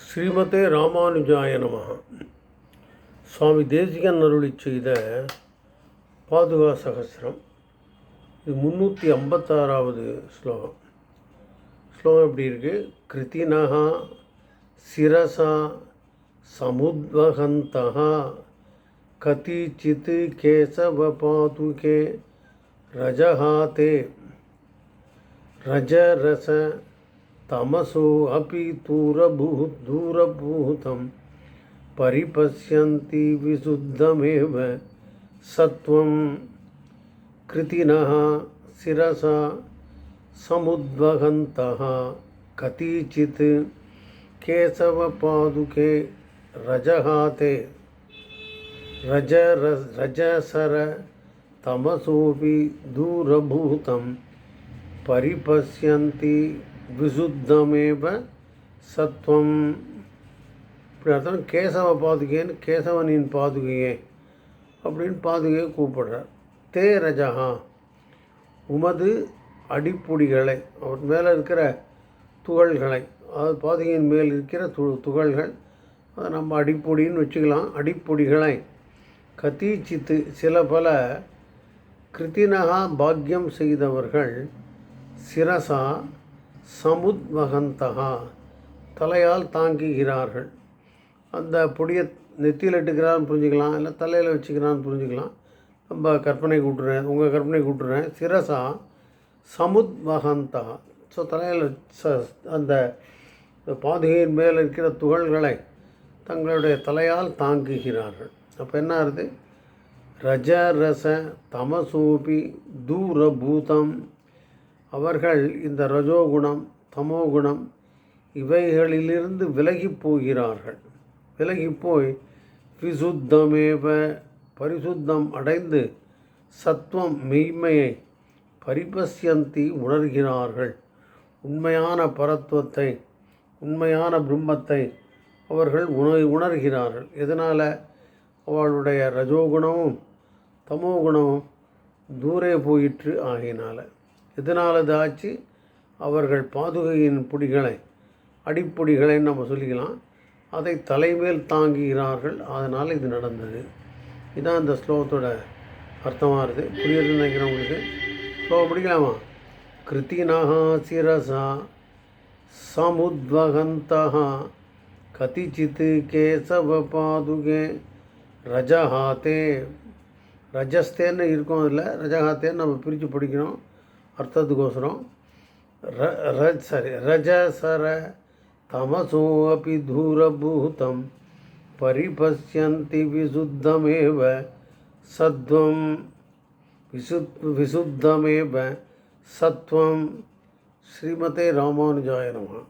ஸ்ரீமதே ராமானுஜாய நமக சுவாமி தேசிகன் அருளி செய்த பாதுகா சகசிரம். இது முந்நூற்றி ஐம்பத்தாறாவது ஸ்லோகம். ஸ்லோகம் எப்படி இருக்குது கிருத்தினகா சிரசா சமுத்வகந்தா கதிச்சித் கேசவ பாதுகே ரஜஹாதே ரஜரச तमसो अभी परिपश्यन्ति विशुद्धमेव सत्वं कृतिनः शिरसा समुद्वहन्तः। कतिचित् केशवपादुके रजहाते। रज रजसर तमसोऽपि दूरभूतं। परिपश्यन्ति விசுத்தமேவ சத்வம் இப்படி அர்த்தம் கேசவ பாதுகைன்னு கேசவனின் பாதுகையே அப்படின்னு பாதுகையை கூப்பிடுறார். தே ரஜகா உமது அடிப்பொடிகளை அவர் மேலே இருக்கிற துகள்களை அதாவது பாதுகையின் மேல் இருக்கிற து துகள்கள் அதை நம்ம அடிப்பொடின்னு வச்சுக்கலாம். அடிப்பொடிகளை கதீச்சித்து சில பல கிருத்தினகா பாக்கியம் செய்தவர்கள் சிரசா சமுத்வகந்தகா தலையால் தாங்குகிறார்கள். அந்த பொடியை நெத்தியில் இட்டுக்கிறான்னு புரிஞ்சுக்கலாம் இல்லை தலையில் வச்சுக்கிறான்னு புரிஞ்சுக்கலாம். நம்ம கற்பனை கூட்டுறேன் உங்கள் கற்பனை கூட்டுறேன். சிரசா சமுத்வகந்தகா ஸோ தலையில் ச அந்த பாதுகையின் மேல் இருக்கிற துகள்களை தங்களுடைய தலையால் தாங்குகிறார்கள். அப்போ என்ன ஆகுது ரஜ ரச தமசூபி தூரபூதம். அவர்கள் இந்த ரஜோகுணம் தமோகுணம் இவைகளிலிருந்து விலகி போகிறார்கள். விலகி போய் விசுத்தமேவ பரிசுத்தம் அடைந்து சத்துவம் மெய்மையை பரிபசியந்தி உணர்கிறார்கள். உண்மையான பரத்துவத்தை உண்மையான பிரம்மத்தை அவர்கள் உண உணர்கிறார்கள். எதனால்? அவளுடைய ரஜோகுணமும் தமோகுணமும் தூரே போயிற்று ஆகினால இதனால் ஆச்சு? அவர்கள் பாதுகையின் பிடிகளை அடிப்பொடிகளைன்னு நம்ம சொல்லிக்கலாம். அதை தலைமேல் தாங்குகிறார்கள். அதனால் இது நடந்தது. இதுதான் இந்த ஸ்லோகத்தோட அர்த்தமாக இருக்குது. புரியுது நினைக்கிறேன் உங்களுக்கு. ஸ்லோகம் படிக்கலாமா கிருத்தினஹா சிரசா சமுத்வகந்தா கதிச்சித் கேசவ பாதுகே ரஜஹாத்தே. ரஜஸ்தேன்னு இருக்கும் அதில். ரஜஹாத்தேன்னு நம்ம பிரித்து பிடிக்கிறோம். அர்த்தத்துக்கோசரம் ர ர சரி ரஜசர தமசோ அப்படி தூரபூதம் பரிபஷ்யந்தி விசுத்தமேவ சத்வம் விசுத் விசுத்தமேவ சத்வம் ஸ்ரீமதே ராமானுஜாய நம